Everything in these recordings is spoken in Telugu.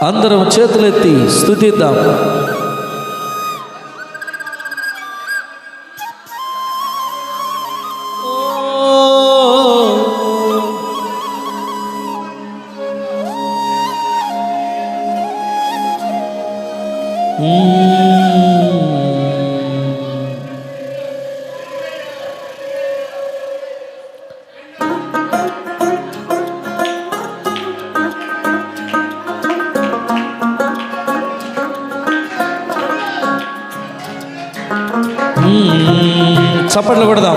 అందరం చేతులెత్తి స్థుతిద్దాం చప్పట్లు కొడదాం.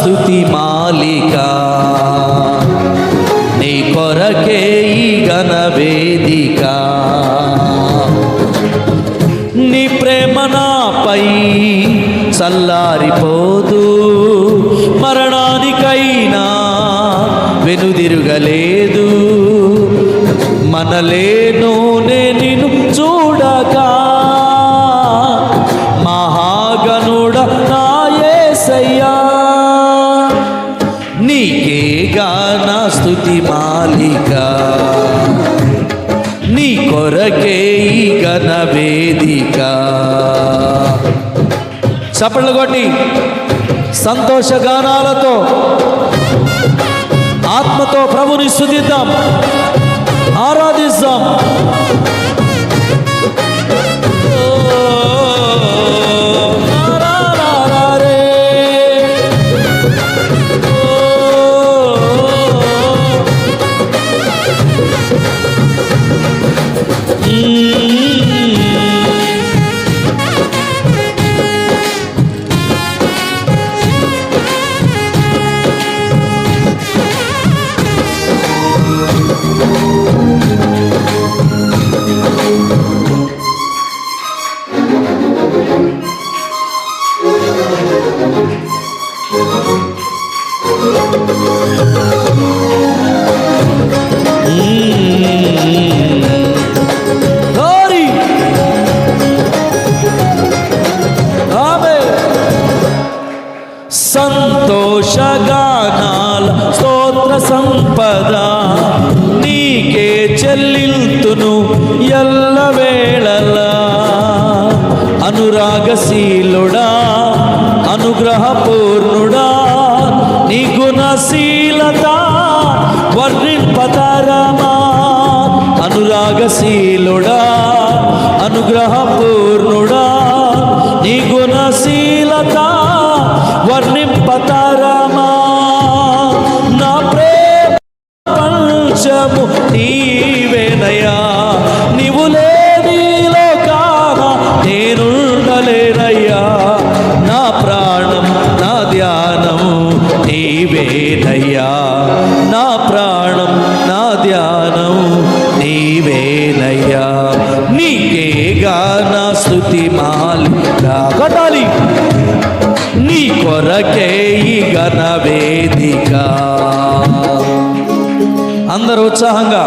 స్థుతి మాలిక. నీ కొరకే ఈ గణ వేదిక. నీ ప్రేమ నాపై చల్లారిపో చప్పళ్ళు కొట్టి సంతోష గానాలతో ఆత్మతో ప్రభుని శుద్ధిద్దాం ఆరాధిస్తాం 감사합니다. అందరూ ఉత్సాహంగా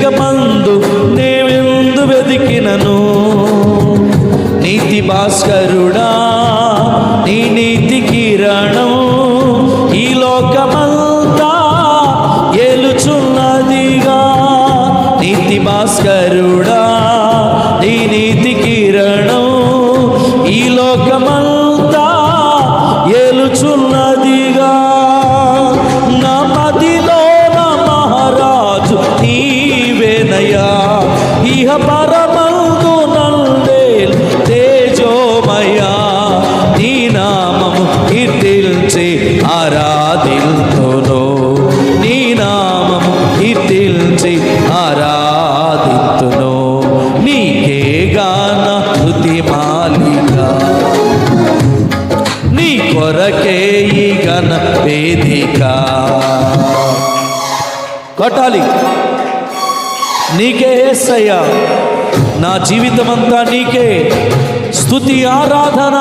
వారెవరు జగమందు నేవెందు వెదికినను నీతి భాస్కరుడా ఆరాధిల్తును నీ నామము కీర్తిల్చి ఆరాధితును. నీకే గాన హృతి మాలిక. నీ కొరకే ఈ గణ వేదిక. కొట్టాలి. నీకే ఏసయ్యా. నా జీవితమంతా నీకే. స్తుతి ఆరాధన.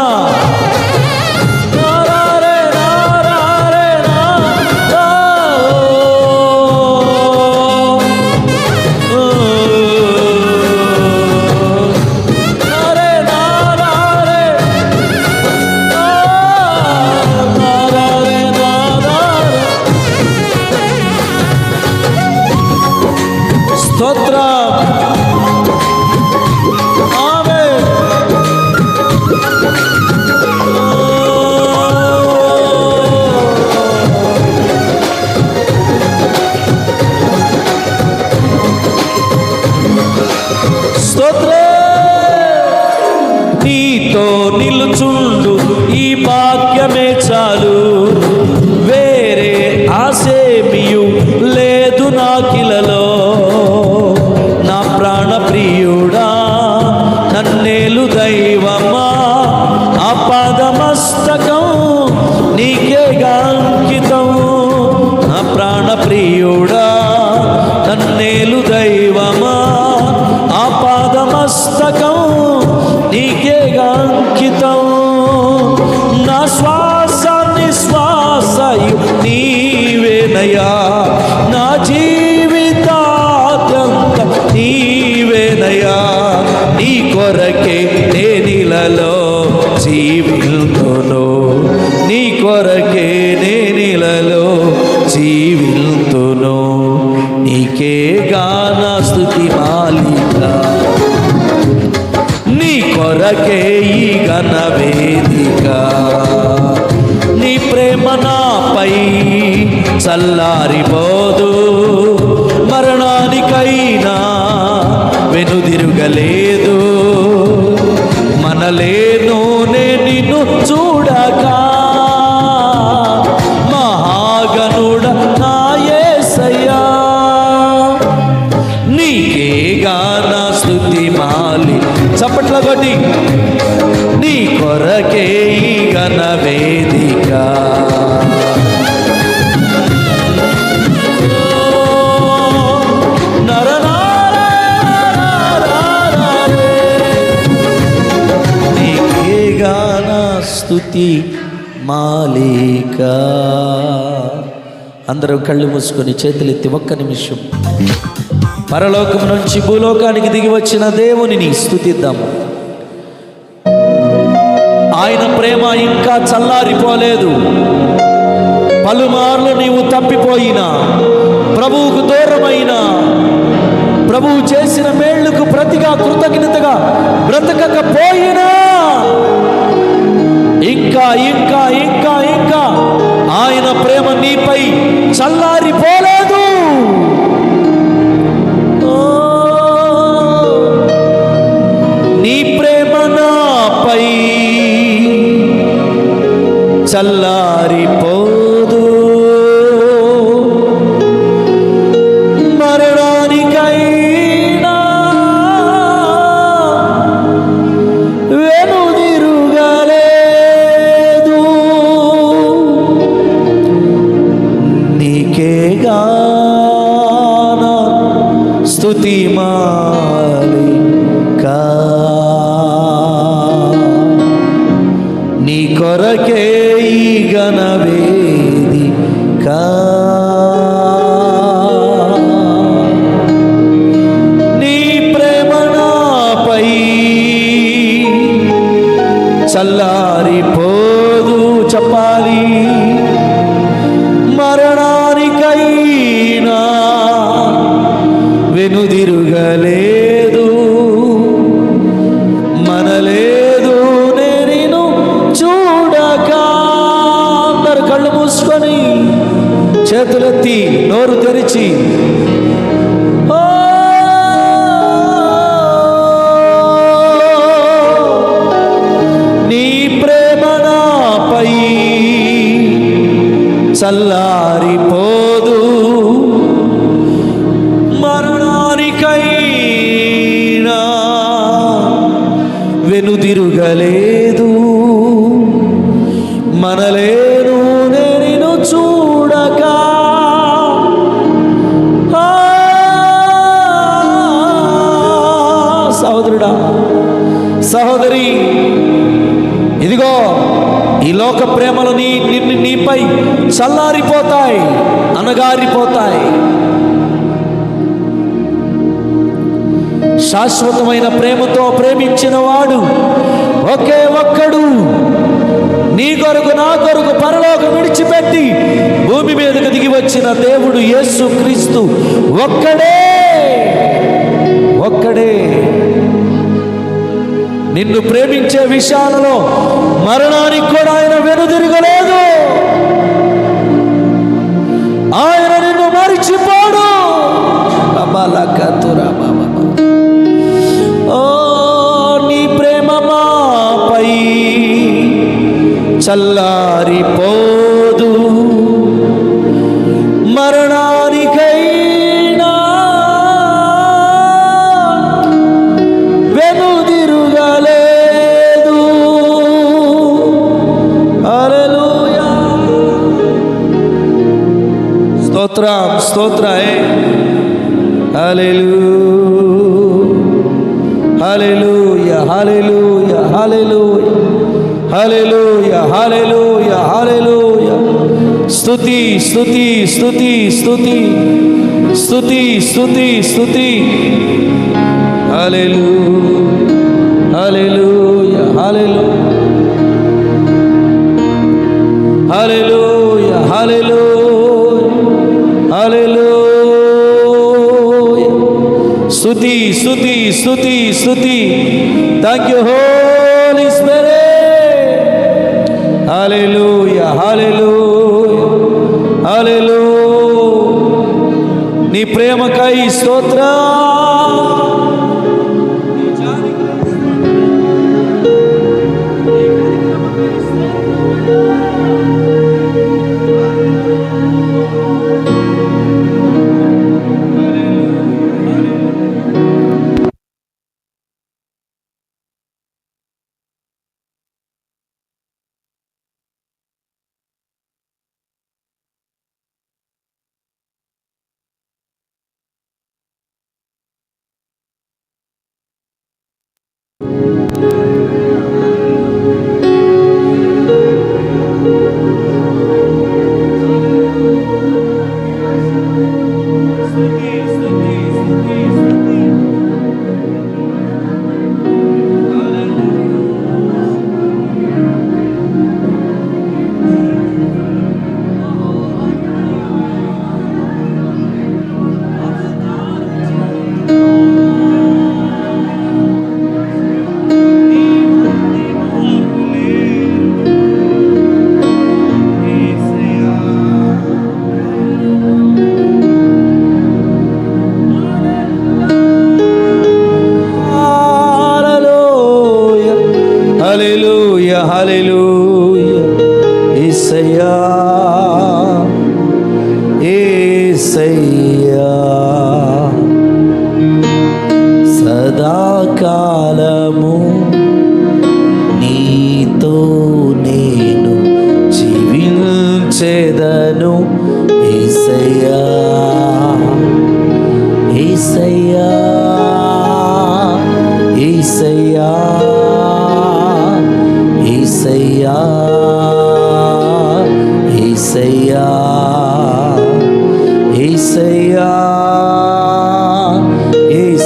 స్తోత్రం. నీతో నిలుచుండు ఈ భాగ్యమే చాలు. శ్వాస నిశ్వాసయు నీవేనయా నా జీవితాత్యంత నీవేనయా నీ కొరకే నేనిలలో జీవితును. నీ కొరకే నేనిలలో జీవితును. నీకే గాన స్థుతి మాలిక. నీ కొరకే ఈ గణవే చల్లారిపోదు. మరణానికైనా వెనుదిరుగలేదు. మనలే స్థుతి మాలిక. అందరూ కళ్ళు మూసుకొని చేతులెత్తి ఒక్క నిమిషం. పరలోకం నుంచి భూలోకానికి దిగి వచ్చిన దేవునిని స్థుతిద్దాము ఆయన ప్రేమ ఇంకా చల్లారిపోలేదు. పలుమార్లు నీవు తప్పిపోయినా ప్రభువుకు దూరమైన ప్రభువు చేసిన మేళ్ళకు ప్రతిగా కృతజ్ఞతగా బ్రతకకపోయినా ఇంకా ఇంకా ఇంకా ఇంకా. ఆయన ప్రేమ నీపై చల్లారిపోలేదు. నీ ప్రేమ నాపై చల్లా స్థుతి మాలికా. నీ కొరకే ఈ గణవేదికా చల్లా చల్లారిపోదు. మరణానికైనా వెనుదిరుగలేదు. మనలేను నేను చూడక. సహోదరుడా సహోదరి ఇదిగో ఈ లోక ప్రేమలు నీ భూమిపై చల్లారిపోతాయి అనగారిపోతాయి శాశ్వతమైన ప్రేమతో ప్రేమించిన వాడు ఒకే ఒక్కడు. నీ కొరకు నా కొరకు పరలోకం విడిచిపెట్టి భూమి మీదకు దిగి వచ్చిన దేవుడు యేసు క్రీస్తు ఒక్కడే. ఒక్కడే. నిన్ను ప్రేమించే విషయాలలో మరణానికి కూడా ఆయన వెనుదిరగలేదు చల్లారిపోదు. మరణానికైనా వెనుదిరుగలేదు. హల్లెలూయా. స్తోత్రం అలెలు హల్లెలూయా హల్లెలూయా స్తుతి స్తుతి స్తుతి స్తుతి స్తుతి స్తుతి స్తుతి హల్లెలూయా హల్లెలూయా హల్లెలూయా హల్లెలూయా హల్లెలూయా హల్లెలూయా స్తుతి స్తుతి స్తుతి స్తుతి thank you holy spirit hallelujah hallelujah hallelujah నీ ప్రేమకు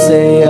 você.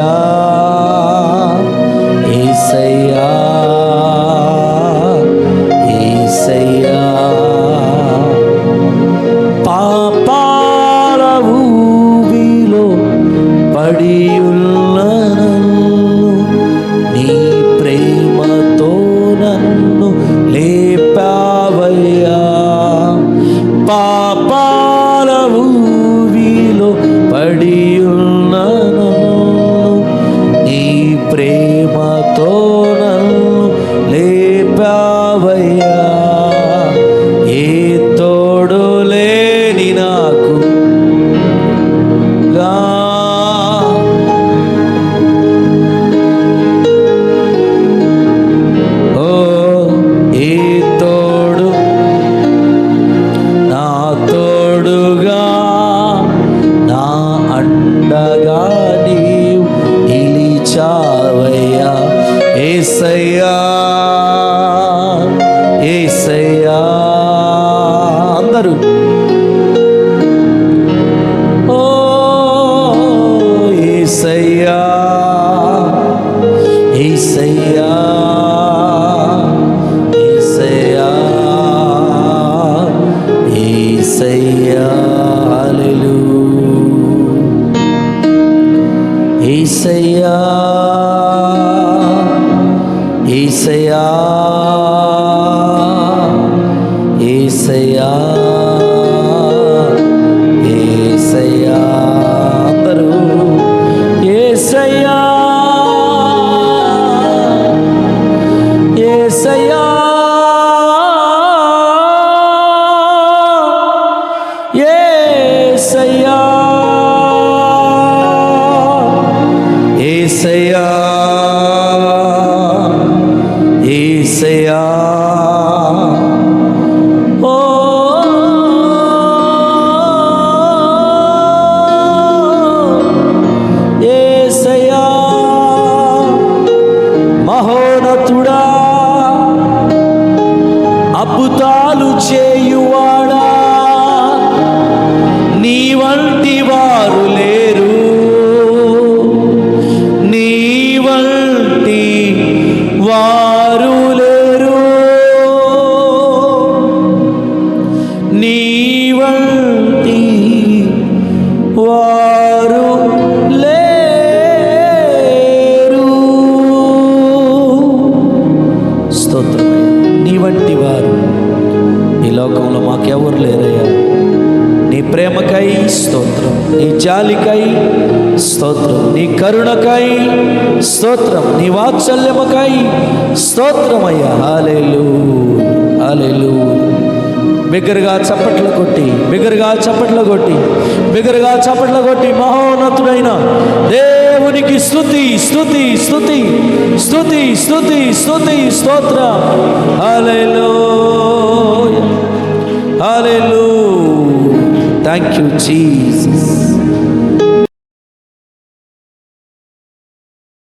అద్భుతాలు చేయువాడా? కృపకై స్తోత్రం నీ జాలికై స్తోత్రం నీ కరుణకై స్తోత్రం నీ వాత్సల్యమకై స్తోత్రమయ్యా హాలేలు హాలేలు బిగ్గరగా చప్పట్లు కొట్టి బిగ్గరగా చప్పట్లు కొట్టి బిగ్గరగా చప్పట్లు కొట్టి మహోన్నతుడైన దేవునికి స్థుతి స్థుతి స్థుతి స్థుతి స్థుతి స్థుతి స్తోత్రం. హల్లెలూయా హాలేలు థ్యాంక్ యూ జీసస్